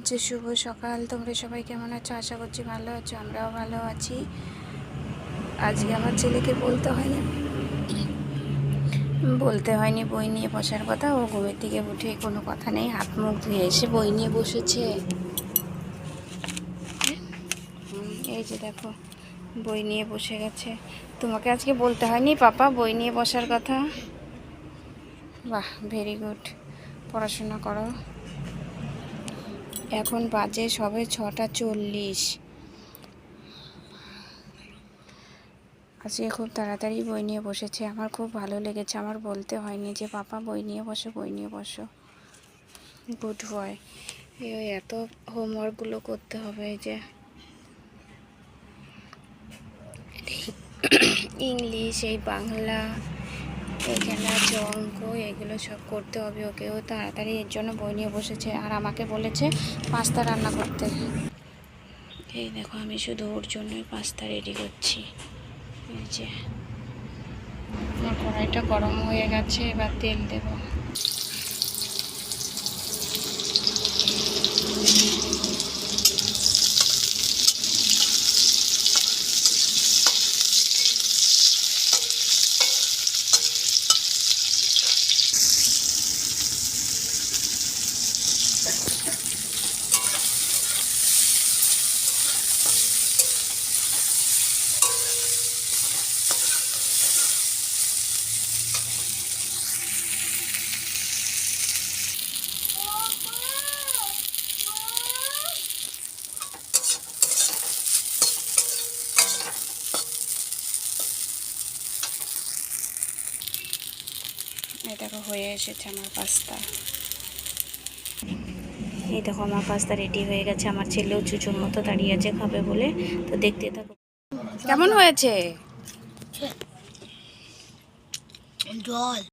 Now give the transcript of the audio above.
হচ্ছে শুভ সকাল। তোমরা সবাই কেমন আছো? আশা করছি ভালো আছো, আমরাও ভালো আছি। আজকে আমার ছেলেকে বলতে হয়নি? বলতে হয়নি বই নিয়ে বসার কথা। ও ঘুমের থেকে উঠে কোনো কথা নেই, হাত মুখ ধুয়ে এসে বই নিয়ে বসেছে। এই যে দেখো, বই নিয়ে বসে গেছে। তোমাকে আজকে বলতে হয়নি পাপা, বই নিয়ে বসার কথা? বাহ ভেরি গুড পড়াশোনা করো। এখন বাজে সবে ছটা চল্লিশ। আজকে খুব তাড়াতাড়ি বই নিয়ে বসেছে, আমার খুব ভালো লেগেছে। আমার বলতে হয়নি যে পাপা বই নিয়ে বসো, বই নিয়ে বসো। Good boy. এই এত হোমওয়ার্কগুলো করতে হবে যে ইংলিশ, এই বাংলা এখানে আছে অঙ্ক এগুলো সব করতে হবে ওকেও তাড়াতাড়ি, এর জন্য বই নিয়ে বসেছে আর আমাকে বলেছে পাস্তা রান্না করতে। এই দেখো, আমি শুধু ওর জন্যই পাস্তা রেডি করছি। এই যে, আমার কড়াইটা গরম হয়ে গেছে, এবার তেল দেব। এই দেখো, হয়ে এসেছে আমার পাস্তা। এই দেখো, আমার পাস্তা রেডি হয়ে গেছে। আমার ছেলেও চুচুর মতো দাঁড়িয়ে আছে, খাবে বলে। তো দেখতে থাকো। কেমন হয়েছে? জল।